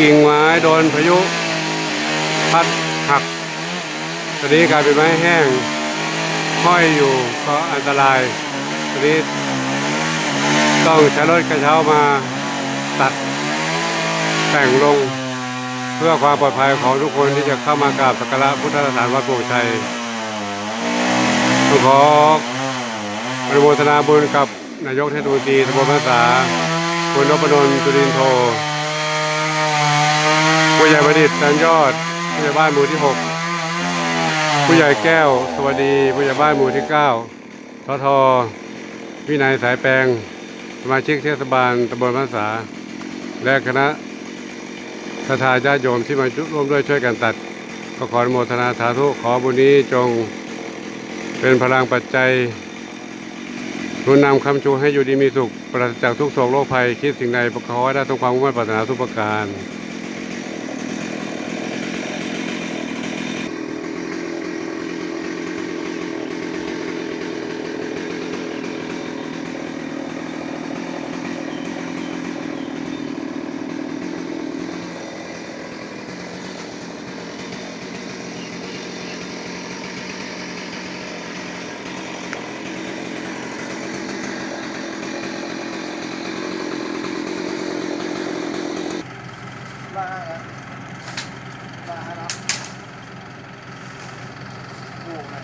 กิ่งไม้โดนพายุ พัดหัก ตอนนี้กลายเป็นไม้แห้ง ห้อยอยู่ก็อันตราย ตอนนี้ต้องใช้รถกระเช้ามาตัดแต่งลงเพื่อความปลอดภัยของทุกคนที่จะเข้ามากราบสักการะพุทธสถานวัดโป่งชัยต้องขออนุโมทนาบุญกับนายกเทศมนตรีตำบลภาษาคุณนพดลจุรินโท ใหญ่ประดิษฐ์จันยอด ผู้ใหญ่บ้านหมู่ที่ 6 ผู้ใหญ่แก้ว สวัสดี ผู้ใหญ่บ้านหมู่ที่ 9ททวินัยสายแปลง สมาชิกเทศบาลตำบลภาษา และคณะสถาญาติโยมที่มาร่วมด้วยช่วยกันตัดก็ขอนโมทนาสาธุขอบุญนี้จง เป็นพลังปัจจัยนุนนำคำชูให้อยู่ดีมีสุขปราศจากทุกโศกโรคภัย คิดสิ่งใดประขอให้ได้สมความมุ่งมั่นปรารถนาทุกประการ บ้าแล้วบ้าแล้วโอ้ย